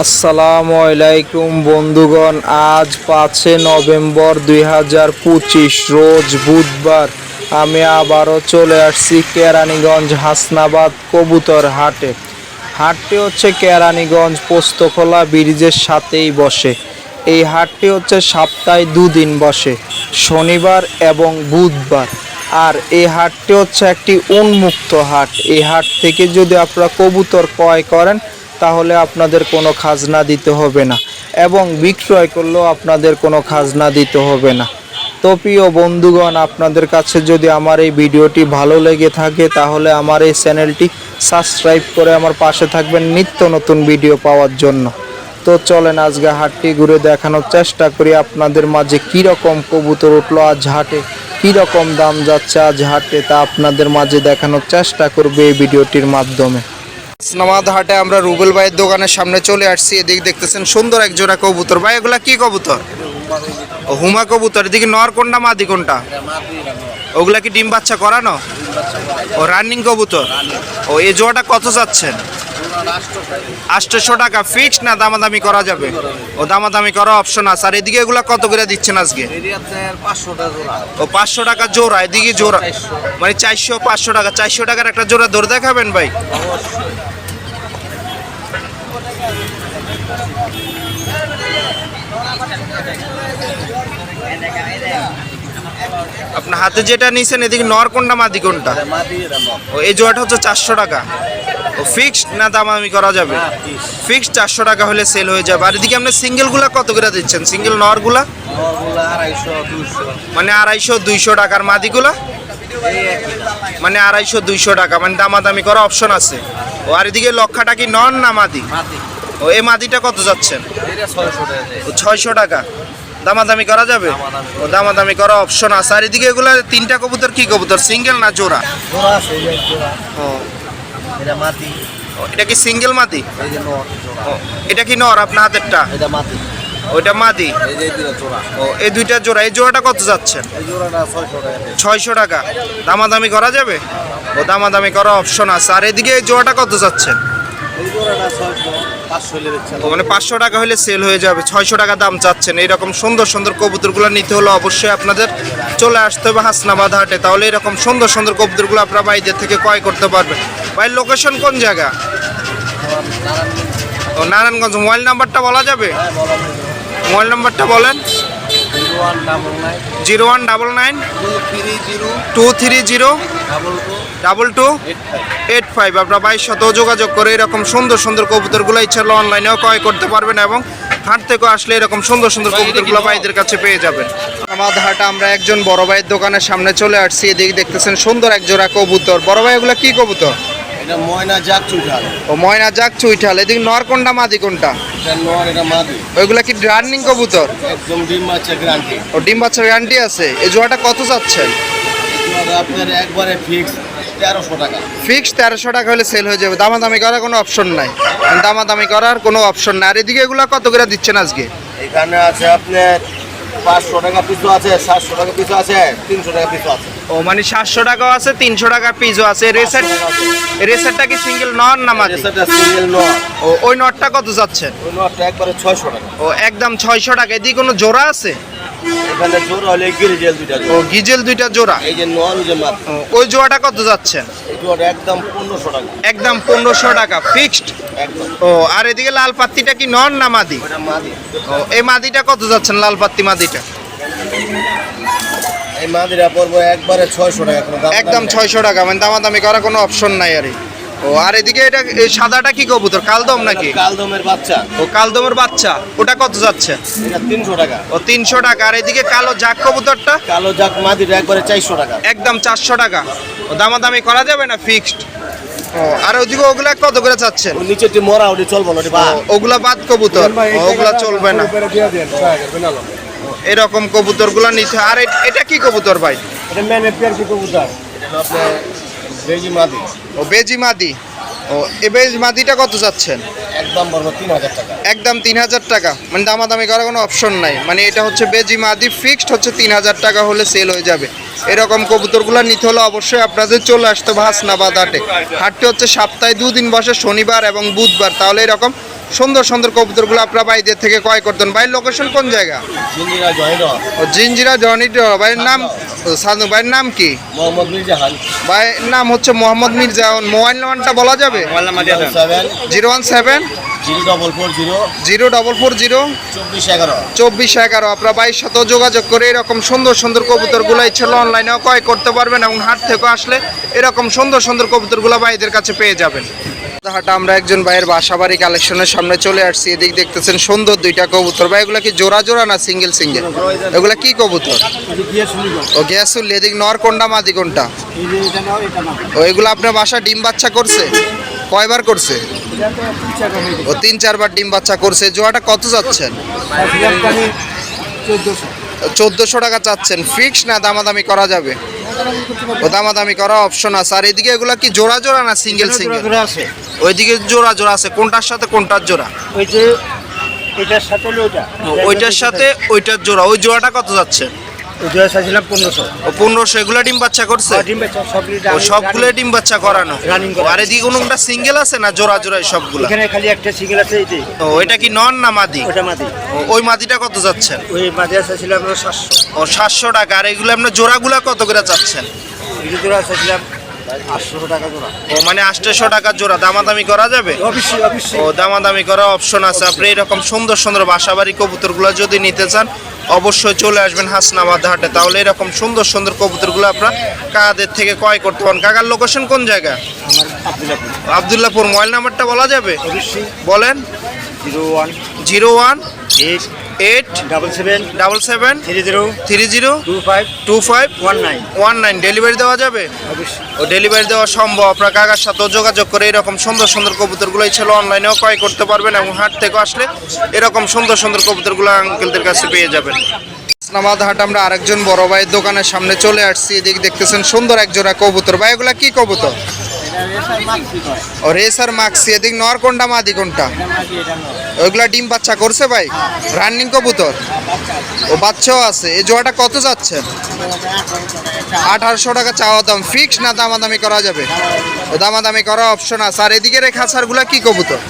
আসসালামু আলাইকুম বন্ধুগণ, আজ পাঁচে নভেম্বর দুই হাজার পঁচিশ, রোজ বুধবার। আমি আবারও চলে আসছি কেরানীগঞ্জ হাসনাবাদ কবুতর হাটে। হাটটি হচ্ছে কেরানীগঞ্জ পোস্তখোলা ব্রিজের সাথেই বসে। এই হাটটি হচ্ছে সপ্তাহে দুদিন বসে, শনিবার এবং বুধবার। আর এই হাটটি হচ্ছে একটি উন্মুক্ত হাট। এই হাট থেকে যদি আপনারা কবুতর ক্রয় করেন তাহলে আপনাদের কোনো খাজনা দিতে হবে না। এবং বিক্রয় করলেও আপনাদের কোনো খাজনা দিতে হবে না। তো প্রিয় বন্ধুগণ, আপনাদের কাছে যদি আমার এই ভিডিওটি ভালো লেগে থাকে, তাহলে আমার এই চ্যানেলটি সাবস্ক্রাইব করে আমার পাশে থাকবেন নিত্য নতুন ভিডিও পাওয়ার জন্য। তো চলেন আজকে হাটটি ঘুরে দেখানোর চেষ্টা করি আপনাদের মাঝে কীরকম কবুতর উঠল, আজ হাটে কীরকম দাম যাচ্ছে, আজ হাটে তা আপনাদের মাঝে দেখানোর চেষ্টা করবে এই ভিডিওটির মাধ্যমে। ইসলামাবাদ হাটে আমরা রুবেল ভাইয়ের দোকানের সামনে চলে আসছি। এদিক দেখতেছেন সুন্দর এক জোড়া কবুতর। ভাই, এগুলা কি কবুতর? হুমা কবুতর। এদিকে নর কোনটা, মাদি কোনটা? ওগুলা কি ডিম বাচ্চা করানো? ও রানিং কবুতর। ও, এই জোড়াটা কত যাচ্ছেন আটশোশো টাকা। ফিক্স না দামাদামি করা যাবে? ও, দামাদামি করা অপশন আছে। আর এদিকে এগুলা কত করে দিচ্ছেন আজকে? ও, পাঁচশো টাকা জোড়া। এদিকে জোড়া মানে চারশো, পাঁচশো টাকা। চারশো টাকার একটা জোড়া ধরে দেখাবেন ভাই? আপনার হাতে যেটা নিছেন এদিকে নর কোনটা মাদি কোনটা? ও এই জোয়াটা হচ্ছে চারশো টাকা। ও ফিক্সড না দামামি করা যাবে? ফিক্সড চারশো টাকা হলে সেল হয়ে যাবে। আর এদিকে আপনি সিঙ্গেলগুলা কত করে দিচ্ছেন? সিঙ্গেল নরগুলা? মানে আড়াইশো দুইশো টাকার মাদিগুলা? মানে আড়াইশো দুইশো টাকা। মানে দামাদামি করা অপশন আছে। ও আর এদিকে লক্ষাটা কি নন না মাদি? ও এই মাদিটা কত যাচ্ছেন? ছয়শো টাকা। দামাদামি করা যাবে? ও দামাদামি করা অপশন আছে। আর এদিকে এগুলা তিনটা কবুতর কি কবুতর? সিঙ্গেল না জোড়া? ও। ও, এটা কি সিঙ্গেল মাদি এটা কি নর আপনার হাতেরটা? ওইটা মাদি ও এই দুইটা জোড়া। এই জোড়াটা কত যাচ্ছেন? ছয়শো টাকা দামাদামি করা যাবে? ও দামাদামি করা অপশন আছে। আর এদিকে এই জোড়াটা কত যাচ্ছেন? মানে পাঁচশো টাকা হলে সেল হয়ে যাবে ছয়শো টাকা দাম চাচ্ছেন। এইরকম সুন্দর সুন্দর কবুতরগুলো নিতে হলে অবশ্যই আপনাদের চলে আসতে হবে হাসনাবাদ হাটে। তাহলে এরকম সুন্দর সুন্দর কবুতরগুলো আপনারা বাইদের থেকে ক্রয় করতে পারবেন। ভাই লোকেশন কোন জায়গা? ও নারায়ণগঞ্জ। মোবাইল নাম্বারটা বলা যাবে। মোবাইল নাম্বারটা বলেন। Zero one double nine two three zero double two eight five. আপনার বাইশ শত যোগাযোগ করে এরকম সুন্দর সুন্দর কবুতরগুলো ইচ্ছা হলে অনলাইনেও ক্রয় করতে পারবেন এবং হাট থেকে আসলে এরকম সুন্দর সুন্দর কবুতরগুলো ভাইদের কাছে পেয়ে যাবেন। আমাদের হাটে আমরা একজন বড় ভাইয়ের দোকানের সামনে চলে আসছি। এদিকে দেখতেছেন সুন্দর এক জোড়া কবুতর। বড় ভাই এগুলো কি কবুতর? এটা ময়না জাত চুইঠাল। ও ময়না যাক চুইঠাল। এদিকে নর কোনটা মাদি কোনটা? এটা নর এটা মাদি। ওইগুলা কি রানিং কবুতর? একদম ডিম বাচ্চা গ্রান্টি ও ডিম বাচ্চার গ্যারান্টি আছে। এই জোড়াটা কত চাচ্ছেন? আপনার একবারে ফিক্স তেরোশো টাকা। ফিক্স তেরোশো টাকা হলে সেল হয়ে যাবে। দামাদামি করার কোনো অপশন নাই। দামাদামি করার কোনো অপশন নাই। আর এদিকে এগুলো কত করে দিচ্ছেন আজকে? এখানে আছে আপনার পাঁচশো টাকা আছে সাতশো টাকা আছে তিনশো টাকা আছে। ও মানে সাতশো টাকাও আছে তিনশো টাকা পিসও আছে। রেসার রেসারটা কি সিঙ্গেল না সিঙ্গেল ও ওই নটটা কত যাচ্ছে? ওই নরটা একবারে ছয়শো টাকা। ও একদম ছয়শো টাকা। এদিকে কোনো জোড়া আছে? এখানে জোর হলে গিরিজেল দুইটা ও গিজেল দুইটা জোড়া? এই যে নর যে ওই জোড়াটা কত যাচ্ছেন? এই জোড়া একদম পনেরোশো টাকা। একদম পনেরোশো টাকা ফিক্সড একদম। ও আর এদিকে লাল পাত্তিটা কি নন না মাদি? ওটা মাদি। ও এই মাদিটা কত যাচ্ছেন লাল পাত্তি মাদিটা? এই মাদিরা পড়ব একবারে ছয়শো টাকা একদম ছয়শো টাকা মানে দামাদামি করার কোনো অপশন নাই আরে ও আর এদিকে এটা এই সাদাটা কি কবুতর? কালদম নাকি? কালদমের বাচ্চা। ও কালদমের বাচ্চা। ওটা কত যাচ্ছে? এটা তিনশো টাকা। ও তিনশো টাকা। আর এদিকে কালো জাক কবুতরটা? কালো জাক মাদিটা একবারে চারশো টাকা। একদম চারশো টাকা। ও দামাদামি করা যাবে না ফিক্সড? ও আর ওদিকে ওগুলা কত করে চাচ্ছেন? ওই নিচেটি মরা ওটি চলবো না ওগুলা বাদ কবুতর? ওগুলা চলবে না। এরকম কবুতরগুলো নিতে আর এটা কি কবুতর ভাই? এটা মেনে পেয়ার কি কবুতর। বেজি মাদি। ও বেজি মাদি। ও এ বেজ মাদিটা কত যাচ্ছেন? একদম বলব তিন হাজার টাকা। একদম তিন হাজার টাকা। মানে দামাদামি করার কোনো অপশন নাই। মানে এটা হচ্ছে বেজি মাদি ফিক্সড হচ্ছে তিন হাজার টাকা হলে সেল হয়ে যাবে। এরকম কবুতরগুলো নিতে হলে অবশ্যই আপনাদের চলে আসতে ভাসনা বা দাটে হাটটি হচ্ছে সপ্তাহে দুদিন বসে শনিবার এবং বুধবার। তাহলে এরকম সুন্দর সুন্দর কবুতরগুলো আপনারা ভাইদের থেকে ক্রয় করতেন। ভাই লোকেশন কোন জায়গা? জিঞ্জিরা জনিট ভাইয়ের নাম সাধু ভাইয়ের নাম কি? মোহাম্মদ মির্জাহান। ভাইয়ের নাম হচ্ছে মোহাম্মদ মির্জা মোবাইল নাম্বারটা বলা যাবে? Zero one seven. Zero double four zero. চব্বিশ এগারো। আপনারা বাইশ সাথে যোগাযোগ করে এরকম সুন্দর সুন্দর কবুতরগুলো ইচ্ছে অনলাইনেও ক্রয় করতে পারবেন এবং হাট থেকে আসলে এরকম সুন্দর সুন্দর কবুতরগুলো ভাইদের কাছে পেয়ে যাবেন। হাটা আমরা একজন ভাইয়ের বাসাবাড়ি কালেকশনের সামনে চলে আসছি। এদিক দেখতেছেন সুন্দর দুইটা কবুতর। ভাই এগুলা কি জোড়া জোড়া না সিঙ্গেল সিঙ্গেল এগুলা কি কবুতর? ও গ্যাসুল এদিক নর কোনটা মাদি কোনটা? ও এগুলো আপনার বাসা ডিম বাচ্চা করছে? কয়বার করছে? ও তিন চারবার ডিম বাচ্চা করছে। জোড়াটা কত যাচ্ছেন চোদ্দোশো টাকা চাচ্ছেন। ফিক্স না দামাদামি করা যাবে? ও দামাদামি করা অপশন আছে। আর এদিকে এগুলা কি জোড়া জোড়া না সিঙ্গেল সিঙ্গেল আছে। ওইদিকে জোড়া জোড়া আছে। কোনটার সাথে কোনটার জোড়া? ওই যে এটার সাথে ওইটা। ওইটার সাথে ওইটার জোড়া। ওই জোড়াটা কত যাচ্ছে? চাইছিলাম পনেরোশো। ও পনেরোশো এগুলা ডিম বাচ্চা করছে? ডিম বেচা সবগুলি ও সবগুলো ডিম বাচ্চা করানো। করা। আর এদিকে কোনটা সিঙ্গেল আছে না জোড়া জোড়াই সবগুলো? এখানে খালি একটা সিঙ্গেল আছে এই ও এটা কি নন না মাদি? ওটা মাদি। ওই মাদিটা কত যাচ্ছেন? ওই মাদি চাইছিলাম আমরা সাতশো। ও সাতশো টাকা। আর এগুলো আপনার জোড়াগুলা কত করে চাচ্ছেন? জোড়া চাইছিলাম টাকা ও মানে আটশো টাকার জোড়া। দামাদামি করা যাবে? ও দামাদামি করার অপশন আছে। আপনি এরকম সুন্দর সুন্দর বাসাবাড়ি কবুতরগুলো যদি নিতে চান অবশ্যই চলে আসবেন হাসনাবাদ হাটে। তাহলে এরকম সুন্দর সুন্দর কবুতরগুলো আপনার কাদের থেকে ক্রয় করতে পারেন? কাকার লোকেশন কোন জায়গা? আব্দুল্লাপুর। মোবাইল নাম্বারটা বলা যাবে? বলেন। Zero one. Zero one eight eight double seven double seven three zero three zero two five two five one nine one nine delivery দেওয়া যাবে? ও ডেলিভারি দেওয়া সম্ভব। আপনার কাকার সাথেও যোগাযোগ করে এরকম সুন্দর সুন্দর কবুতরগুলো ছিল অনলাইনেও ক্রয় করতে পারবেন এবং হাট থেকে আসলে এরকম সুন্দর সুন্দর কবুতরগুলো আঙ্কেলদের কাছে পেয়ে যাবেন। ইসলামাবাদ হাট আমরা আরেকজন বড় ভাইয়ের দোকানের সামনে চলে আসছি। এদিকে দেখতেছেন সুন্দর এক জোড়া কবুতর। ভাই এগুলা কি কবুতর? ও রেসার মাক্সি এদিক নর কোনটা মাদি কোনটা? ওইগুলা ডিম বাচ্চা করছে ভাই? রানিং কবুতর? ও, বাচ্চাও আছে। এই জোড়াটা কত যাচ্ছে? আঠারোশো টাকা চাওয়া দাম। ফিক্স না দামাদামি করা যাবে? ও, দামাদামি করা অপশন আছে। আর এদিকে রেখা খাঁচারগুলা কি কবুতর?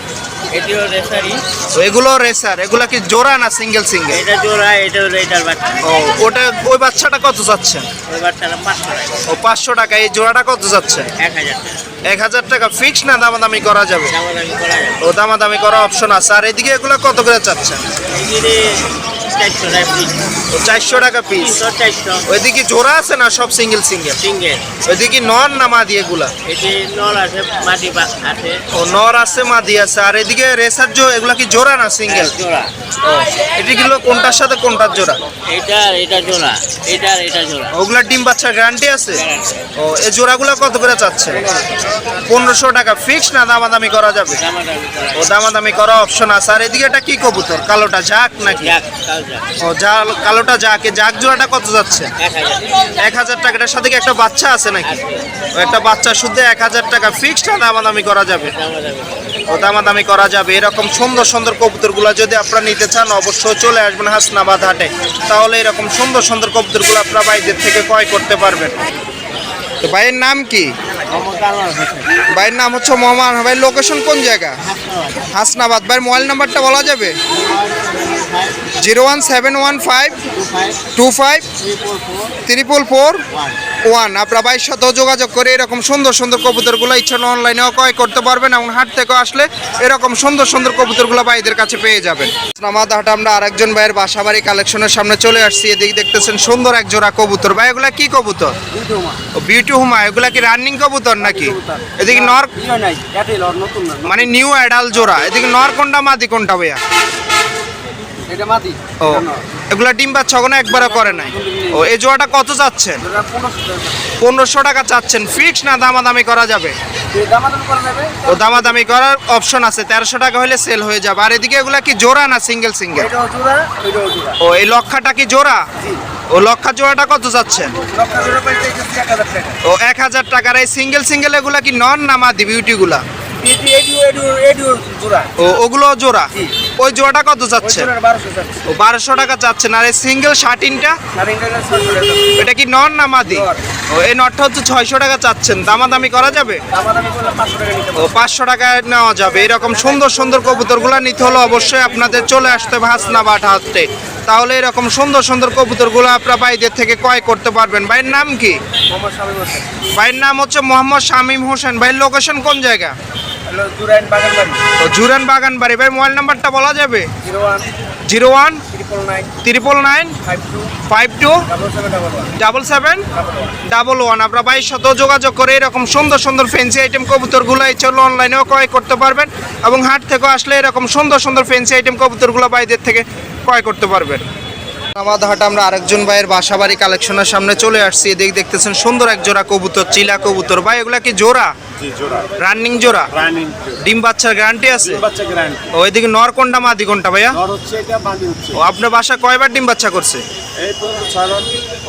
এটিও রেসারি ও এগুলো রেসার এগুলো কি জোড়া না সিঙ্গেল সিঙ্গেল এটা জোড়া এটা হলো এটার বাচ্চা। ও ওটা ওই বাচ্চাটা কত যাচ্ছে? ওই বাচ্চাটা পাঁচশো টাকা। ও পাঁচশো টাকা এই জোড়াটা কত যাচ্ছে? এক হাজার টাকা। এক হাজার টাকা ফিক্স না দামাদামি করা যাবে? দামাদামি করা যাবে। ও দামাদামি করা অপশন আছে। আর এদিকে এগুলো কত করে চাচ্ছেন? চারশো টাকা পিস ওইদিকে জোড়া আছে না সব সিঙ্গেল সিঙ্গেল সিঙ্গেল ওইদিকে নর না মাদি এগুলা? ও নর আছে মাদি আছে। আর এদিকে রেসার জো এগুলা কি জোড়া না সিঙ্গেল জোড়া। এটি গুলো কোনটার সাথে কোনটার জোড়া? এটা এটা জোড়া। এটা এটা জোড়া। ওগুলা ডিম বাচ্চার গ্যারান্টি আছে? ও এই জোড়াগুলো কত করে চাচ্ছে? পনেরোশো টাকা ফিক্স না দামাদামি করা যাবে? ও দামাদামি করা অপশন আছে। আর এদিকে এটা কি কবুতর? কালোটা জাক নাকি? ও যা কালোটা যাকে জাগ জোড়াটা কত যাচ্ছে? এক হাজার। এক টাকাটার সাথে কি একটা বাচ্চা আছে নাকি? ও একটা বাচ্চা শুদ্ধ এক হাজার টাকা। ফিক্সড না দামাদামি করা যাবে। ও দামাদামি করা যাবে। এরকম সুন্দর সুন্দর কবুতরগুলো যদি আপনারা নিতে চান অবশ্যই চলে আসবেন হাসনাবাদ হাটে। তাহলে এরকম সুন্দর সুন্দর কবুতরগুলো আপনারা বাইরের থেকে ক্রয় করতে পারবেন। তো ভাইয়ের নাম কি? ভাইয়ের নাম হচ্ছে মোহাম্মদ ভাই লোকেশন কোন জায়গা? হাসনাবাদ। ভাইয়ের মোবাইল নাম্বারটা বলা যাবে? Zero one seven one five two five triple four one আপনারা বাইশ সাথেও যোগাযোগ করে এরকম সুন্দর সুন্দর কবুতরগুলো ইচ্ছা অনলাইনেও ক্রয় করতে পারবেন এবং হাট থেকে আসলে এরকম সুন্দর সুন্দর কবুতরগুলো ভাইদের কাছে পেয়ে যাবেন। আমাদ হাট আমরা আরেকজন ভাইয়ের বাসাবাড়ি কালেকশনের সামনে চলে আসছি এদিকে দেখতেছেন সুন্দর এক জোড়া কবুতর। ভাই এগুলা কি কবুতর? বিউটি হুমা এগুলা কি রানিং কবুতর নাকি? এদিকে নর মানে নিউ অ্যাডাল জোড়া। এদিকে নর কোনটা মাদি কোনটা ভাইয়া? এটা মাদি ও। এগুলা ডিম বাচ্চা কোনো একবারও করে নাই। ও এই জোড়াটা কত চাচ্ছেন? পনেরোশো টাকা চাচ্ছেন। ফিক্স না দামাদামি করা যাবে? ও দামাদামি করার অপশন আছে। তেরোশো টাকা হলে সেল হয়ে যাবে। আর এদিকে এগুলা কি জোড়া না সিঙ্গেল সিঙ্গেল ও এই লক্ষাটা কি জোড়া? ও লক্ষা জোড়াটা কত চাচ্ছেন? ও এক হাজার টাকার এই সিঙ্গেল সিঙ্গেল এগুলা কি নন না মাদি বিউটিগুলা ওগুলো জোড়া? ওই জোড়াটা কত যাচ্ছে? ও বারোশো টাকা যাচ্ছেন আর এই সিঙ্গেল শার্টিনটা এটা কি নর না মাদি? ও এই নটটা হচ্ছে ছয়শো টাকা চাচ্ছেন। দামাদামি করা যাবে? ও পাঁচশো টাকায় নেওয়া যাবে। এরকম সুন্দর সুন্দর কবুতরগুলো নিতে হলে অবশ্যই আপনাদের চলে আসতে হবে হাসনাবাদ হাতে তাহলে এরকম সুন্দর সুন্দর কবুতরগুলো আপনারা ভাইদের থেকে ক্রয় করতে পারবেন। ভাইয়ের নাম কি? হোসেন। ভাইয়ের নাম হচ্ছে মোহাম্মদ শামীম হোসেন। ভাইয়ের লোকেশন কোন জায়গা? জুরান বাগান বাড়ি ভাই মোবাইল নাম্বারটা বলা যাবে? Zero one triple nine five two double seven double one আপনারা বাইশ শত যোগাযোগ করে এরকম সুন্দর সুন্দর ফেন্সি আইটেম কবুতরগুলো এই চলো অনলাইনেও ক্রয় করতে পারবেন এবং হাট থেকেও আসলে এরকম সুন্দর সুন্দর ফেন্সি আইটেম কবুতরগুলো বাইদের থেকে ক্রয় করতে পারবেন। হাটে আমরা আরেকজন ভাইয়ের বাসা বাড়ি কালেকশনের সামনে চলে আসছি। এদিকে দেখতেছেন সুন্দর এক জোড়া কবুতর চিলা কবুতর। ভাই এগুলা কি জোড়া? রানিং জোড়া। ডিম বাচ্চার গ্যারান্টি আছে? বাচ্চা ও এদিকে নর কোনটা মাদি কোনটা ভাইয়া? ও আপনার বাসা কয়বার ডিম বাচ্চা করছে?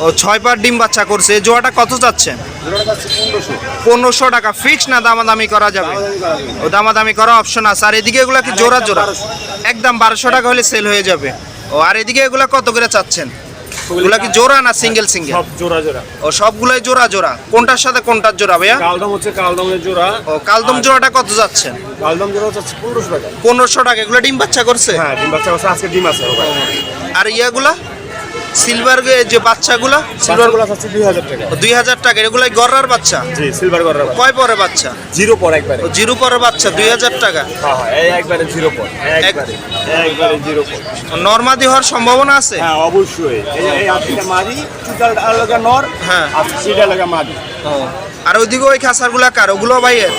ও ছয়বার ডিম বাচ্চা করছে। জোড়াটা কত চাচ্ছেন পনেরোশো। টাকা। ফিক্স না দামাদামি করা যাবে? দামাদামি করা যাবে। ও দামাদামি করা অপশন আছে। আর এদিকে এগুলা কি জোড়া জোড়া? একদম বারোশো। টাকা হলে সেল হয়ে যাবে। ও আর এদিকে এগুলা কত করে চাচ্ছেন? ওগুলা কি জোড়া না সিঙ্গেল সিঙ্গেল সব জোড়া জোড়া। ও সবগুলাই জোড়া জোড়া। কোনটার সাথে কোনটার জোড়া ভাইয়া? কালদম হচ্ছে কালদমের জোড়া। ও কালদম জোড়াটা কত যাচ্ছেন? কালদম জোড়া হচ্ছে পনেরোশো টাকা। 1500 টাকা। এগুলো ডিম বাচ্চা করছে? হ্যাঁ ডিম বাচ্চা করছে আজকে ডিম আছে আর ইয়াগুলা? সিলভার যে বাচ্চাগুলা? সিলভার সিলভারগুলো আছে দুই হাজার টাকা। দুই হাজার টাকা। এগুলাই গড়ার বাচ্চা? জি সিলভার করার কয় পরে বাচ্চা? জিরো পর একবারে। জিরো পরে বাচ্চা দুই হাজার টাকা। হ্যাঁ হ্যাঁ একবারে জিরো পর একবারে একবারে জিরো পর। নর্মাদি হওয়ার সম্ভাবনা আছে? হ্যাঁ অবশ্যই। এই আলাদা নর হ্যাঁ। মাদি। আর ওইদিকে ওই খাসারগুলা কার? ওগুলো ভাইয়ের?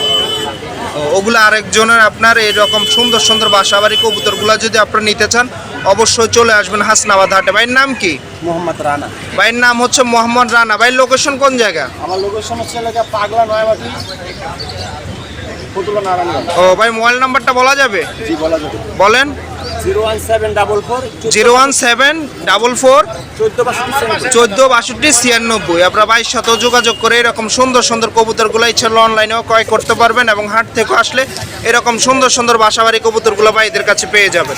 ওগুলো আরেকজনের আপনার এরকম সুন্দর সুন্দর বাসা বাড়ি কবুতরগুলো যদি আপনারা নিতে চান অবশ্যই চলে আসবেন হাসনাবাদ হাটে। ভাইয়ের নাম কি? মোহাম্মদ রানা। ভাইয়ের নাম হচ্ছে মোহাম্মদ রানা। ভাই লোকেশন কোন জায়গা? আমার লোকেশন হচ্ছে এলাকা পাগলা নয়াবাটি ও ভাই মোবাইল নাম্বারটা বলা যাবে? জি বলা যাবে। বলেন। Zero one seven double four চোদ্দ বাষট্টি ছিয়ানব্বই। আপনারা বাইশ শত যোগাযোগ করে এরকম সুন্দর সুন্দর কবুতরগুলো ইচ্ছা অনলাইনেও ক্রয় করতে পারবেন এবং হাট থেকে আসলে এরকম সুন্দর সুন্দর বাসাবাড়ি কবুতরগুলো ভাইদের কাছে পেয়ে যাবেন।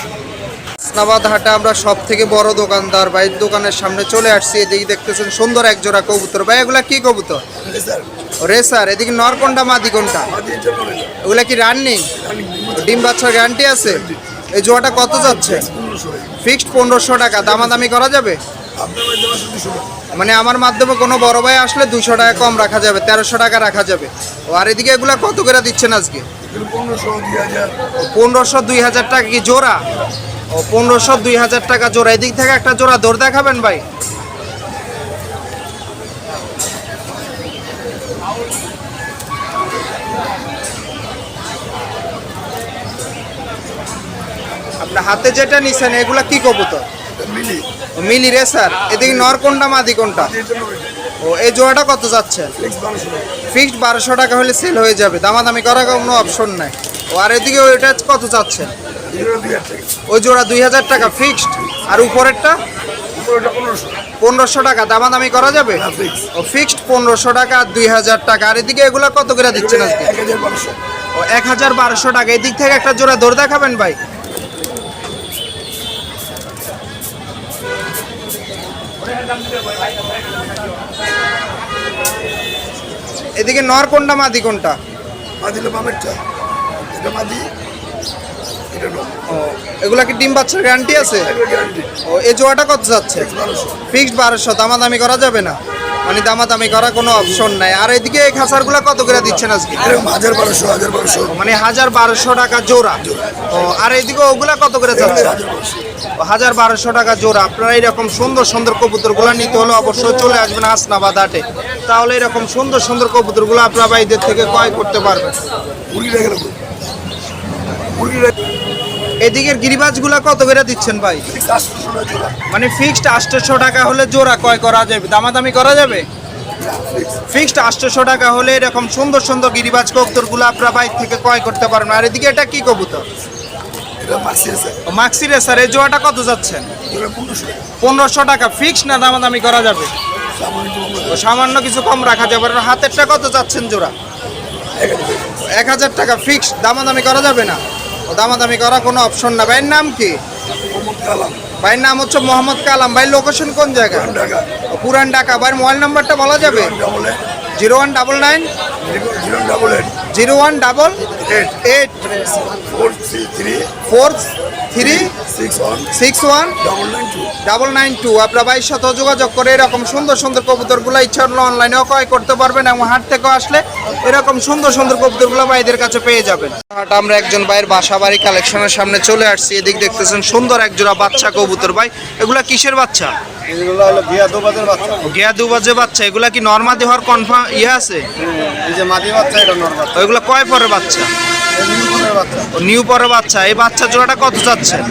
হাসনাবাদ হাটে আমরা সব থেকে বড় দোকানদার ভাইয়ের দোকানের সামনে চলে আসছি। এদিকে দেখতেছেন সুন্দর এক জোড়া কবুতর। ভাই এগুলা কি কবুতর? রে স্যার। এদিকে নর কোনটা মাদি কোনটা? ওগুলা কি রানিং ডিম বাচ্চার গ্যারান্টি আছে? এই জোয়াটা কত যাচ্ছে? ফিক্সড পনেরোশো টাকা। দামাদামি করা যাবে? মানে আমার মাধ্যমে কোনো বড় ভাই আসলে দুশো টাকা কম রাখা যাবে, তেরোশো টাকা রাখা যাবে। ও আর এদিকে এগুলো কত করে দিচ্ছেন আজকে? পনেরোশো, দুই হাজার টাকা কি জোড়া? ও, পনেরোশো, দুই হাজার টাকা জোড়া। এদিক থেকে একটা জোড়া দৌড় দেখাবেন ভাই। হাতে যেটা নিছেন এগুলা কি কবুতর? মিলি। রেসার এদিকে নর কোনটা মাদি কোনটা? ও এই জোড়াটা কত যাচ্ছে? ফিক্সড বারোশো টাকা। হলে সেল হয়ে যাবে দামাদামি করার কোনো অপশন নাই। ও আর এদিকে ওইটা কত চাচ্ছে ওই জোড়া দুই হাজার টাকা ফিক্সড আর উপরেরটা? পনেরোশো টাকা। দামাদামি করা যাবে? ও ফিক্সড পনেরোশো টাকা আর দুই হাজার টাকা আর এদিকে এগুলো কত করে দিচ্ছেন আজকে? ও এক হাজার বারোশো টাকা এদিক থেকে একটা জোড়া দৌড় দেখাবেন ভাই। এদিকে নর কোনটা মাদি কোনটা? মাদিলে বামেরটা এটা মাদি ও এগুলা কি ডিম বাচ্চার গ্যারান্টি আছে? ও এই জোয়াটা কত যাচ্ছে? ফিক্সড বারোশো দামাদামি করা যাবে না? মানে দামাদামি করার কোনো অপশন নাই। আর এদিকে এই খাসারগুলা কত করে দিচ্ছেন আজকে? হাজার বারোশো হাজার বারোশো। মানে হাজার বারোশো টাকা জোড়া। ও আর এদিকে ওগুলা কত করে যাচ্ছে? হাজার বারোশো। টাকা জোড়া। আপনারা এরকম সুন্দর সুন্দর কবুতরগুলো নিতে হলে অবশ্যই চলে আসবেন হাসনাবাদ হাটে। তাহলে এরকম সুন্দর সুন্দর কবুতরগুলো আপনারা ভাইদের থেকে ক্রয় করতে পারবেন। এদিকের গিরিবাজগুলা কত করে দিচ্ছেন ভাই? মানে ফিক্সড আটশোশো টাকা হলে জোড়া ক্রয় করা যাবে দামাদামি করা যাবে? ফিক্সড আটশোশো টাকা হলে এরকম সুন্দর সুন্দর গিরিবাজ কবুতরগুলো আপনারা বাইক থেকে ক্রয় করতে পারবেন। আর এদিকে এটা কি কবুতর? এটা মাসি আছে ও, মাক্সি রেসার এই জোড়াটা কত যাচ্ছেন? পনেরোশো টাকা। ফিক্সড না দামাদামি করা যাবে? সামান্য কিছু কম রাখা যাবে আর হাতেরটা কত যাচ্ছেন জোড়া? এক হাজার। টাকা ফিক্সড দামাদামি করা যাবে না? দামাদামি করা কোনো অপশন না। ভাইয়ের নাম কি? ভাইয়ের নাম হচ্ছে মোহাম্মদ কালাম। ভাইয়ের লোকেশন কোন জায়গা পুরান ঢাকা। ভাইয়ের মোবাইল নাম্বারটা বলা যাবে? Zero one double nine? Zero double eight zero one double eight eight. Four three three four three six one six one double nine two double nine two আপনার ভাইয়ের সাথে যোগাযোগ করে এরকম সুন্দর সুন্দর কবুতরগুলো ইচ্ছা হলে অনলাইনেও ক্রয় করতে পারবেন এবং হাট থেকেও আসলে এরকম সুন্দর সুন্দর কবুতরগুলো ভাইদের কাছে পেয়ে যাবেন। হাট আমরা একজন ভাইয়ের বাসা বাড়ি কালেকশনের সামনে চলে আসছি। এদিক দেখতেছেন সুন্দর একজোড়া বাচ্চা কবুতর। ভাই এগুলা কিসের বাচ্চা? এগুলো হলো বিয়া দুবাজের বাচ্চা। গিয়া দুবাজে বাচ্চা। এগুলা কি নর্মাদি হওয়ার কনফার্ম ইয়ে আছে? এই যে মাদি বাচ্চা এটা নর বাচ্চা। ওইগুলো কয় পরের বাচ্চা? নিউ পরের বাচ্চা। এই বাচ্চা জোড়াটা কত চাচ্ছেন?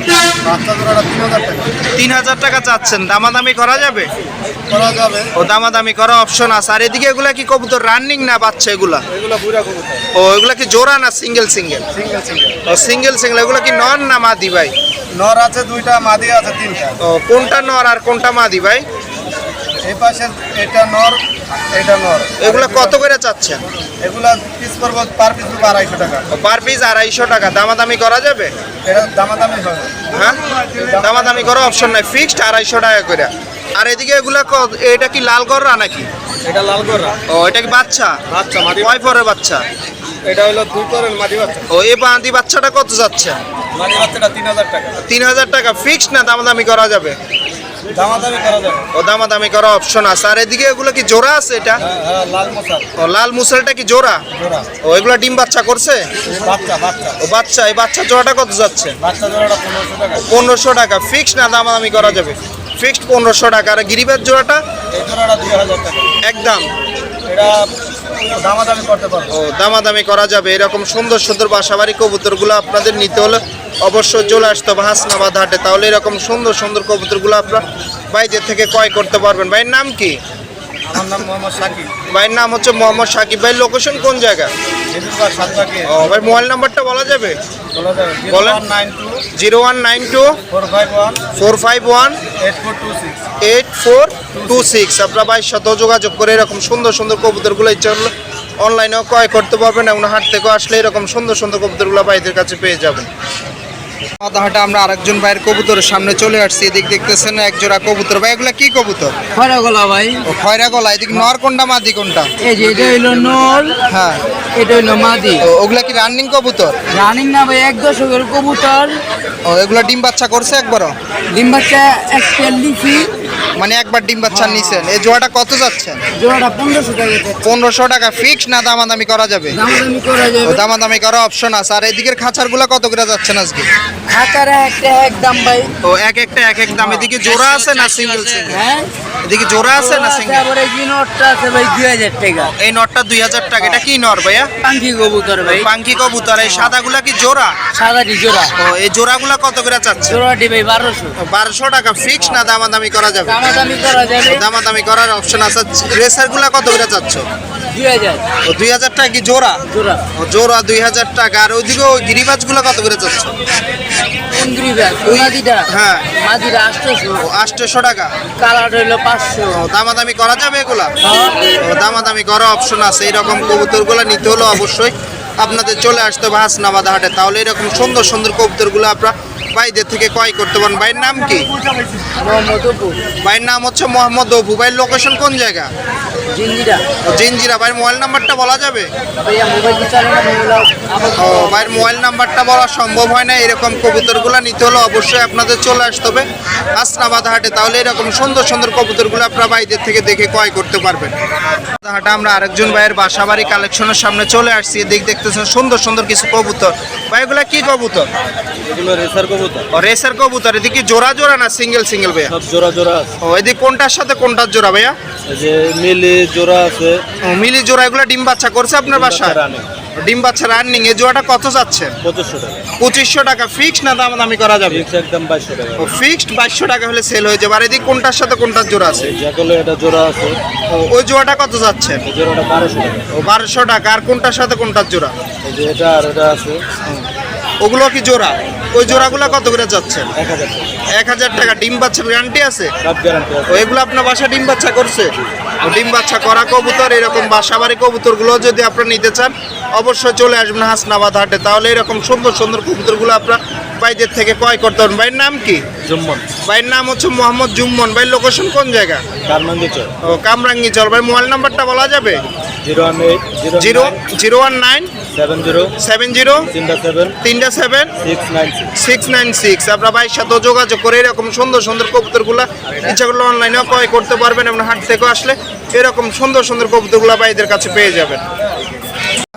তিন হাজার টাকা। চাচ্ছেন। দামাদামি করা যাবে? করা যাবে। ও দামাদামি করা অপশন আছে। আর এদিকে এগুলা কি কবুতর? রানিং না বাচ্চা এগুলা? ও এগুলা কি জোড়া না সিঙ্গেল সিঙ্গেল সিঙ্গেল সিঙ্গেল ও সিঙ্গেল সিঙ্গেল এগুলা কি নন না মাদি ভাই? নর আছে দুইটা মাদি আছে তিনটা। ও কোনটা নর আর কোনটা মাদি ভাই? এই পাশে এটা নর এটা নর। এগুলা কত করে চাচ্ছেন? এগুলা পিস পার পিস আড়াইশো টাকা। ও পার পিস আড়াইশো টাকা। দামাদামি করা যাবে? এটা দামাদামি হয় হ্যাঁ? দামাদামি করা অপশন নাই। ফিক্সড আড়াইশো টাকা করে। আর এদিকে এগুলা ক- এটা কি লাল গররা নাকি? এটা লাল গোরা ও এটা কি বাচ্চা? বাচ্চা মাদি কয় পরের বাচ্চা? এটা হলো দুই পরের মাদি বাচ্চা। ও এ বাঁধি বাচ্চাটা কত যাচ্ছে? মাদি বাচ্চাটা তিন হাজার টাকা। টাকা। ফিক্সড না দামাদামি করা যাবে? ও দামাদামি করা অপশন আছে। আর এদিকে এগুলো কি জোড়া আছে এটা? হ্যাঁ হ্যাঁ ও লাল মুসলটা কি জোড়া? ও এগুলো ডিম বাচ্চা করছে? ও বাচ্চা এই বাচ্চা জোড়াটা কত যাচ্ছে? পনেরোশো টাকা। ফিক্সড না দামাদামি করা যাবে? ফিক্সড পনেরোশো টাকা। আর গিরিবের জোড়াটা? একদম। দামাদামি করা যাবে। এরকম সুন্দর সুন্দর বাসাবাড়ি কবুতরগুলো আপনাদের নিতে হলে অবশ্যই চলে আসতে হবে হাসনাবাদ হাটে। তাহলে এরকম সুন্দর সুন্দর কবুতরগুলো আপনার বাইরের থেকে ক্রয় করতে পারবেন। ভাইয়ের নাম কি? আমার নাম মোহাম্মদ সাকিব ভাইয়ের নাম হচ্ছে মোহাম্মদ সাকিব ভাই লোকেশন কোন জায়গা? ও ভাই মোবাইল নাম্বারটা বলা যাবে? বলেন। Zero one nine two. Four five one. Eight four two six. Eight four two six. আপনার ভাইয়ের সাথেও যোগাযোগ করে এরকম সুন্দর সুন্দর কবুতরগুলো ইচ্ছা হলো অনলাইনেও ক্রয় করতে পারবেন এবং হাট থেকেও আসলে এরকম সুন্দর সুন্দর কবুতরগুলো ভাইদের কাছে পেয়ে যাবেন। আমরা আরেকজন ভাইয়ের কবুতরের সামনে চলে আসছি। এদিক দেখতেছেন এক জোড়া কবুতর। ভাই এগুলা কি কবুতর? গলা ভাই। ও খয়রা গলা এদিক নর কোনটা মাদি কোনটা? এই যে এটা হইল নর হ্যাঁ। এটা হইল মাদি। ও ওগুলা কি রানিং কবুতর? রানিং না ভাই এক দশকের কবুতর। ও এগুলা ডিম বাচ্চা করছে একবারও? ডিম বাচ্চা লিখি মানে একবার ডিম বাচ্চা নিছেন। এই জোড়াটা কত যাচ্ছেন জোড়াটা পনেরোশো টাকা করে। পনেরোশো টাকা ফিক্স না দামাদামি করা যাবে? দামাদামি করা যাবে। দামাদামি করা অপশন আছে। আর এদিকের খাঁচারগুলো কত করে যাচ্ছেন আজকে? হাতারে একটা একদম ভাই। ও এক একটা এক এক দাম। এদিকে জোড়া আছে না সিঙ্গেল সিঙ্গেল হ্যাঁ? এদিকে জোড়া আছে না সিঙ্গেল তারপরে কি নটটা আছে ভাই দুই হাজার টাকা। এই নটটা দুই হাজার টাকা। এটা কি নর ভাইয়া? পাঙ্কি কবুতর ভাই। পাঙ্কি কবুতর। এই সাদাগুলা কি জোড়া? সাদাটি জোড়া। ও এই জোড়াগুলা কত করে চাচ্ছে? জোড়াটি ভাই বারোশো। বারোশো টাকা ফিক্স না দামাদামি করা যাবে? দামাদামি করা যাবে। করার অপশন আছে। রেসারগুলা কত করে চাচ্ছ? দুই হাজার। ও দুই হাজার টাকা কি জোড়া? জোড়া। ও জোড়া দুই হাজার টাকা। আর ওইদিকে ওই গিরিবাজগুলা কত করে চাচ্ছ? হ্যাঁ। আটশোশো টাকা। কালার হইল পাঁচশো। দামাদামি করা যাবে এগুলা? হ্যাঁ। দামাদামি করা অপশন আছে। এইরকম কবুতরগুলো নিতে হলে অবশ্যই আপনাদের চলে আসতে হবে হাসনাবাদ হাটে। তাহলে এরকম সুন্দর সুন্দর কবুতরগুলো আপনারা ভাইদের থেকে ক্রয় করতে পারেন? ভাইয়ের নাম কি? মোহাম্মদ ভাইয়ের নাম হচ্ছে মোহাম্মদ অপু। ভাইয়ের লোকেশন কোন জায়গা? জিন্দিরা ও জিনজিরা ভাইয়ের মোবাইল নাম্বারটা বলা যাবে? ও ভাইয়ের মোবাইল নাম্বারটা বলা সম্ভব হয় না এরকম কবুতরগুলো নিতে হলে অবশ্যই আপনাদের চলে আসতে হবে হাসনাবাদ হাটে। তাহলে এরকম সুন্দর সুন্দর কবুতরগুলো আপনারা ভাইদের থেকে দেখে ক্রয় করতে পারবেন। হাটে আমরা আরেকজন ভাইয়ের বাসাবাড়ি কালেকশনের সামনে চলে আসছি। এদিক দেখতেছেন সুন্দর সুন্দর কিছু কবুতর। ভাই এগুলা কি কবুতর? রেসার কবুতর। ও রেসার কবুতর। এদিকে জোড়া জোড়া না সিঙ্গেল সিঙ্গেল ভাইয়া? জোড়া জোড়া ও এদিকে কোনটার সাথে কোনটার জোড়া ভাইয়া? যে মিলি জোড়া আছে। মিলি জোড়া এগুলো ডিম বাচ্চা করছে আপনার বাসায়? ডিম বাচ্চা রানিং এই জোড়াটা কত যাচ্ছে? পঁচিশশো টাকা। পঁচিশশো টাকা ফিক্স না দাম দামি করা যাবে? একদম বাইশশো টাকা। ফিক্সড বাইশশো টাকা হলে সেল হয়ে যাবে। আর এদিকে কোনটার সাথে কোনটার জোড়া আছে? জ্যাকলে এটা জোড়া আছে। ওই জোড়াটা কত যাচ্ছে? জোড়াটা বারোশো টাকা। ও বারোশো টাকা। আর কোনটার সাথে কোনটার জোড়া? এটা আর এটা আছে। ওগুলো কি জোড়া? ওই জোড়াগুলো কত করে যাচ্ছেন এক হাজার টাকা। ডিম বাচ্চার গ্যারান্টি আছে? সব গ্যারান্টি ও এগুলো আপনার বাসা ডিম বাচ্চা করছে? ডিম বাচ্চা করা কবুতর এরকম বাসা বাড়ি কবুতরগুলো যদি আপনারা নিতে চান অবশ্যই চলে আসবেন হাসনাবাদ হাটে। তাহলে এরকম সুন্দর সুন্দর কবুতরগুলো আপনার বাইদের থেকে ক্রয় করতে পারবেন। ভাইয়ের নাম কি? জুম্মন। ভাইয়ের নাম হচ্ছে মোহাম্মদ জুম্মন। ভাই লোকেশন কোন জায়গা? ও কামরাঙ্গি চল ভাই মোবাইল নাম্বারটা বলা যাবে? Zero zero zero one nine seven zero seven zero তিনটা সেভেন তিনটা seven six nine six nine six আপনার ভাইয়ের সাথে যোগাযোগ করে এরকম সুন্দর সুন্দর কবুতরগুলো ইচ্ছা করলে অনলাইনেও ক্রয় করতে পারবেন এবং হাট থেকেও আসলে এরকম সুন্দর সুন্দর কবুতরগুলো ভাইদের কাছে পেয়ে যাবেন।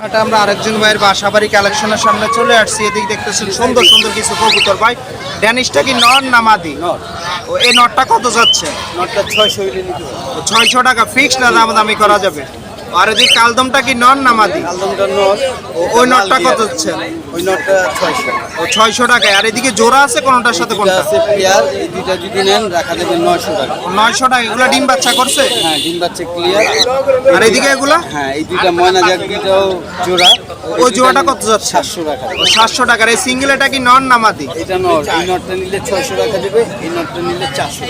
এটা আমরা আরেকজন ভাইয়ের বাসাবাড়ি কালেকশনের সামনে চলে আসছি। এদিকে দেখতেছেন সুন্দর সুন্দর কিছু কবুতর। ভাই ড্যানিশটা কি নর না মাদি? ও এই নটটা কত যাচ্ছে? নটটা ছয়শো ছয়শো টাকা ফিক্স না দাম দামি করা যাবে? আর এদিকে কালদমটা কি নর না মাদি? ও- ওই নটটা কত হচ্ছে ওই নটটা ছয়শো। ও ছয়শো টাকায় আর এদিকে জোড়া আছে কোনটার সাথে কোনটা? আছে পেয়ার এই দুইটা যদি নেন রাখা যাবে নয়শো টাকা। নয়শো টাকা। এগুলো ডিম বাচ্চা করছে? হ্যাঁ ডিম বাচ্চা ক্লিয়ার আর এদিকে এগুলা? হ্যাঁ এই দুইটা ময়না যাক দুইটাও জোড়া। ওই জোড়াটা কত যাচ্ছে? সাতশো টাকা। সাতশো টাকার এই সিঙ্গেল এটা কি নন না মাদি? এটা নট এই নটটা নিলে ছয়শো রাখা যাবে এই নটটা নিলে চারশো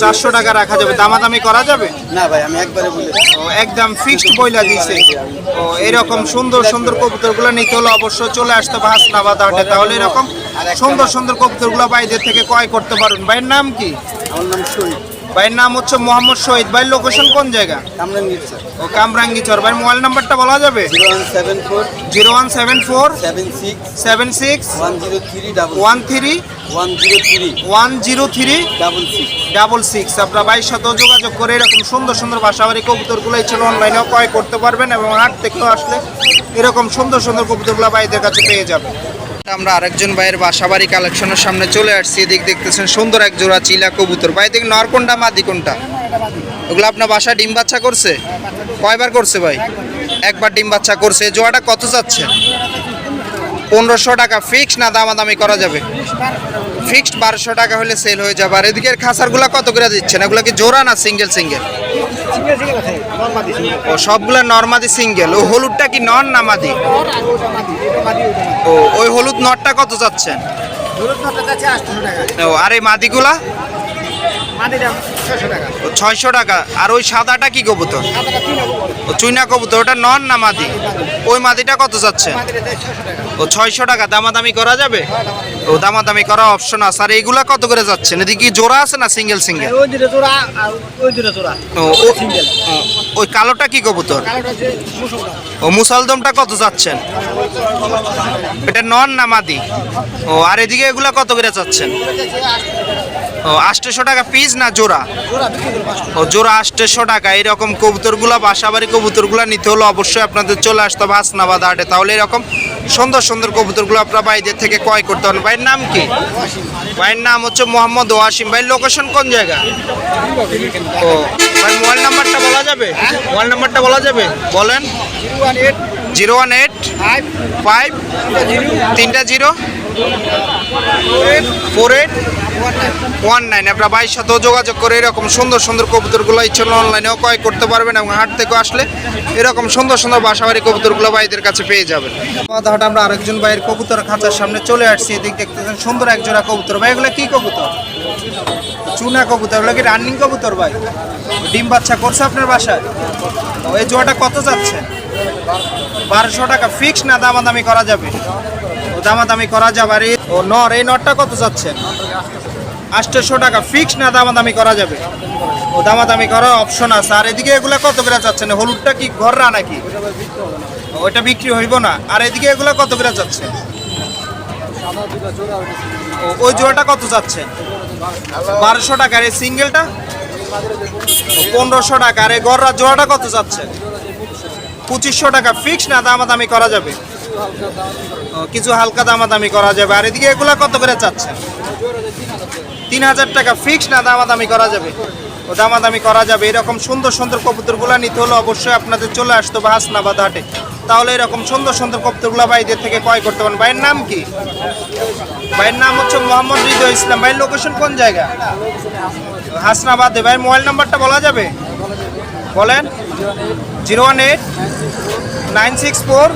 চারশো টাকা রাখা যাবে। দামাদামি করা যাবে? না ভাই আমি একবারে বলে ও একদম ফিক্সড বইলা দিয়েছে তো এরকম সুন্দর সুন্দর কবুতরগুলো নিতে হলে অবশ্যই চলে আসতে হবে হাসনাবাদ হাটে। তাহলে এরকম সুন্দর সুন্দর কবুতরগুলো বাইদের থেকে ক্রয় করতে পারবেন ভাইয়ের নাম কি? আমার নাম শহীদ ভাইয়ের নাম হচ্ছে মোহাম্মদ শহীদ। ভাই লোকেশন কোন জায়গা? ও কামরাঙ্গি চর। ভাই মোবাইল নাম্বারটা বলা যাবে? Zero one seven four seven six one three one zero three double six আপনার ভাইয়ের সাথেও যোগাযোগ করে এরকম সুন্দর সুন্দর বাসাবাড়ি কবুতরগুলো ছিল অনলাইনেও ক্রয় করতে পারবেন এবং হাট থেকেও আসলে এরকম সুন্দর সুন্দর কবুতরগুলো ভাইদের কাছে পেয়ে যাবেন। আমরা আরেকজন ভাইয়ের বাসাবাড়ি কালেকশনের সামনে চলে আসছি। এদিক দেখতেছেন সুন্দর এক জোড়া চিলা কবুতর। ভাই, দেখুন নর কোনটা, মাদি কোনটা? ওগুলো আপনার বাসায় ডিম বাচ্চা করছে? কয়বার করছে ভাই? একবার ডিম বাচ্চা করছে। জোয়াটা কত যাচ্ছে পনেরোশো টাকা ফিক্স না দামাদামি করা যাবে? ফিক্সড বারোশো টাকা হলে সেল হয়ে যাবে। আর এদিকের খাসারগুলো কত করে দিচ্ছেন? এগুলো কি জোড়া না সিঙ্গেল সিঙ্গেল ও সবগুলো নর্মাদি সিঙ্গেল ও হলুদটা কি নন না মাদি? ও ওই হলুদ নটটা কত যাচ্ছেন ও আর এই মাদিগুলা? ছয়শো টাকা। আর ওই সাদাটা কি কবুতর? ও চুইনা কবুতর ওটা নন না মাদি ওই মাদিটা কত যাচ্ছে? ও ছয়শো টাকা দামাদামি করা যাবে? ও দামাদামি করা অপশন আছে। আর এইগুলা কত করে যাচ্ছেন এদিকে কি জোড়া আছে না সিঙ্গেল সিঙ্গেল ওই কালোটা কি কবুতর? ও মুসালদমটা কত যাচ্ছেন? এটা নন না মাদি ও আর এদিকে এগুলা কত করে যাচ্ছেন? ও আটশোশো টাকা পিস না জোড়া? ও জোড়া আটশোশো টাকা এরকম কবুতরগুলা বাসাবাড়ি কবুতরগুলা নিতে হলে অবশ্যই আপনাদের চলে আসতে হবে হাসনাবাদ হাটে। তাহলে এরকম সুন্দর সুন্দর কবুতরগুলো আপনার বাইদের থেকে ক্রয় করতে পারেন। ভাইয়ের নাম কি? ভাইয়ের নাম হচ্ছে মোহাম্মদ ওয়াসিম। ভাই লোকেশন কোন জায়গা? ও ভাই মোবাইল নাম্বারটা বলা যাবে? মোবাইল নাম্বারটা বলা যাবে? বলেন। জিরো ওয়ান এইট ফাইভ তিনটা zero. Four eight one nine আপনার ভাইয়ের সাথেও যোগাযোগ করে এরকম সুন্দর সুন্দর কবুতরগুলো ইচ্ছে অনলাইনেও ক্রয় করতে পারবেন এবং হাট থেকেও আসলে এরকম সুন্দর সুন্দর বাসাবাড়ি কবুতরগুলো ভাইদের কাছে পেয়ে যাবেন। হাট আমরা আরেকজন ভাইয়ের কবুতর খাঁচার সামনে চলে আসছি। এদিক দেখতেছেন সুন্দর একজোড়া কবুতর। ভাই, এগুলো কী কবুতর? চুনা কবুতর। এগুলো কি রানিং কবুতর ভাই? ডিম বাচ্চা করছে আপনার বাসায়? এই জোড়াটা কত যাচ্ছে? বারোশো টাকা। ফিক্স না দামাদামি করা যাবে? দামাদামি করা যাবে। আর ও, নর, এই নরটা কত যাচ্ছে? আটশোশো টাকা ফিক্স না দামাদামি করা যাবে? ও দামাদামি করার অপশন আছে। আর এদিকে এগুলো কত করে যাচ্ছে না? হলুদটা কি ঘররা নাকি? ওইটা বিক্রি হইব না। আর এদিকে এগুলো কত করে যাচ্ছে? ওই জোড়াটা কত যাচ্ছে? বারোশো টাকা। এই সিঙ্গেলটা? পনেরোশো টাকা। আর এই গররা জোড়াটা কত যাচ্ছে? পঁচিশশো টাকা। ফিক্স না দামাদামি করা যাবে? কিছু হালকা দামাদামি করা যাবে। আর এদিকে এগুলা কত করে চাচ্ছেন? তিন হাজার টাকা ফিক্স না দামাদামি করা যাবে? ও দামাদামি করা যাবে। এরকম সুন্দর সুন্দর কবুতরগুলো নিতে হলে অবশ্যই আপনাদের চলে আসতে হবে হাসনাবাদ হাটে। তাহলে এরকম সুন্দর সুন্দর কবুতরগুলো ভাইদের থেকে ক্রয় করতে পারেন ভাইয়ের নাম কি? ভাইয়ের নাম হচ্ছে মোহাম্মদ হৃদয় ইসলাম। ভাইয়ের লোকেশন কোন জায়গা? হাসনাবাদে। ভাইয়ের মোবাইল নাম্বারটা বলা যাবে? বলেন। Zero one eight. Nine six four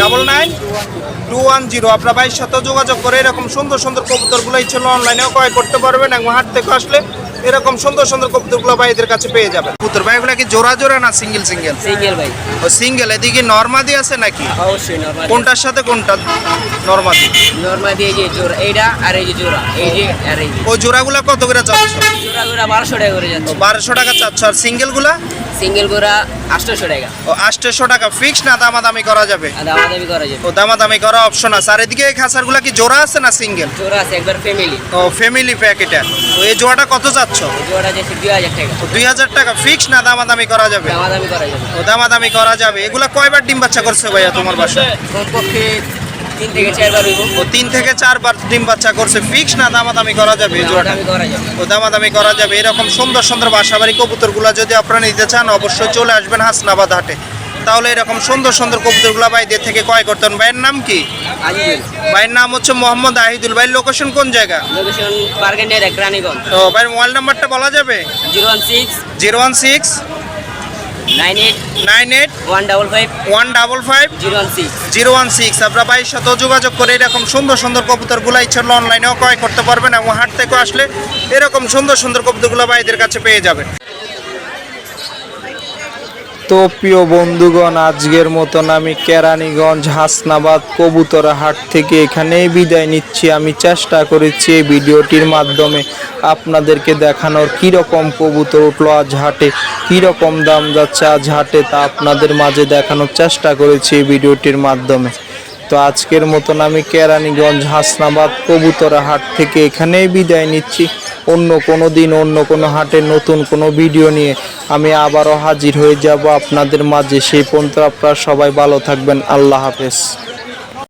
double nine two one zero আপনার ভাইয়ের সাথে যোগাযোগ করে এরকম সুন্দর সুন্দর কবুতরগুলো ইচ্ছে অনলাইনেও ক্রয় করতে পারবেন এবং হাট থেকে আসলে এরকম সুন্দর সুন্দর কবুতরগুলো ভাইদের কাছে পেয়ে যাবেন। কবুতর ভাইগুলো কি জোড়া জোড়া না সিঙ্গেল সিঙ্গেল সিঙ্গেল ভাই। ও সিঙ্গেল এদিকে নর্মাদি আছে নাকি? অবশ্যই নর্মাল কোনটার সাথে কোনটা নর্মাদি? নর্মাল দিয়ে যে জোড়া এইটা আর এই যে জোড়া এই যে আর এই ওই জোড়াগুলো কত করে চাচ্ছ? জোড়া জোড়া বারোশো টাকা করে যাচ্ছে। বারোশো টাকা চাচ্ছ। আর সিঙ্গেলগুলা সিঙ্গেল গোড়া আটশোশো টাকা। ও আটশোশো টাকা ফিক্স না দামাদামি করা যাবে? দামাদামি করা যাবে। ও দামাদামি করা অপশন আছে। আর এদিকে এই খাসারগুলা কি জোড়া আছে না সিঙ্গেল জোড়া আছে একবার ফ্যামিলি ও ফ্যামিলি প্যাক এটা। তো এই জোড়াটা কত চাচ্ছ জোড়া যাচ্ছে দুই হাজার টাকা। দুই হাজার টাকা ফিক্স না দামাদামি করা যাবে? দামাদামি করা যাবে। ও দামাদামি করা যাবে। এগুলা কয়বার ডিম বাচ্চা করছে ভাইয়া তোমার বাসায়? কমপক্ষে তিন থেকে চারবার হইব। ও তিন থেকে চারবার ডিম বাচ্চা করছে। ফিক্স না দামাদামি করা যাবে এই জোড়াটা? ও দামাদামি করা যাবে। এরকম সুন্দর সুন্দর বাসাবাড়ি কবুতরগুলো যদি আপনারা নিতে চান অবশ্যই চলে আসবেন হাসনাবাদ হাটে। তাহলে এরকম সুন্দর সুন্দর কবুতরগুলো ভাইদের থেকে ক্রয় করতেন ভাইয়ের নাম কি? ভাইয়ের নাম হচ্ছে মোহাম্মদ আহিদুল। ভাই লোকেশন কোন জায়গা? লোকেশন রানীগঞ্জ। তো ভাইয়ের মোবাইল নাম্বারটা বলা যাবে? Zero one six zero one six nine eight nine eight one double five one double five zero one six. Zero one six. আপনারা ভাইয়ের সাথেও যোগাযোগ করে এরকম সুন্দর সুন্দর কবুতরগুলো ইচ্ছা হলে অনলাইনেও ক্রয় করতে পারবেন এবং হাট থেকে আসলে এরকম সুন্দর সুন্দর কবুতরগুলো ভাইদের কাছে পেয়ে যাবেন। তো প্রিয় বন্ধুগণ, আজকের মতন আমি কেরানীগঞ্জ, হাসনাবাদ কবুতর হাট থেকে এখানেই বিদায় নিচ্ছি। আমি চেষ্টা করেছি এই ভিডিওটির মাধ্যমে আপনাদেরকে দেখানোর কীরকম কবুতর উঠল আজ হাটে, কীরকম দাম যাচ্ছে আজ হাটে তা আপনাদের মাঝে দেখানোর চেষ্টা করেছি এই ভিডিওটির মাধ্যমে। তো আজকের মতন আমি কেরানীগঞ্জ, হাসনাবাদ কবুতরা হাট থেকে এখানেই বিদায় নিচ্ছি। অন্য কোনো দিন, অন্য কোনো হাটে নতুন কোনো ভিডিও নিয়ে আমি আবারও হাজির হয়ে যাব আপনাদের মাঝে। সেই পর্যন্ত আপনারা সবাই ভালো থাকবেন। আল্লাহ হাফেজ।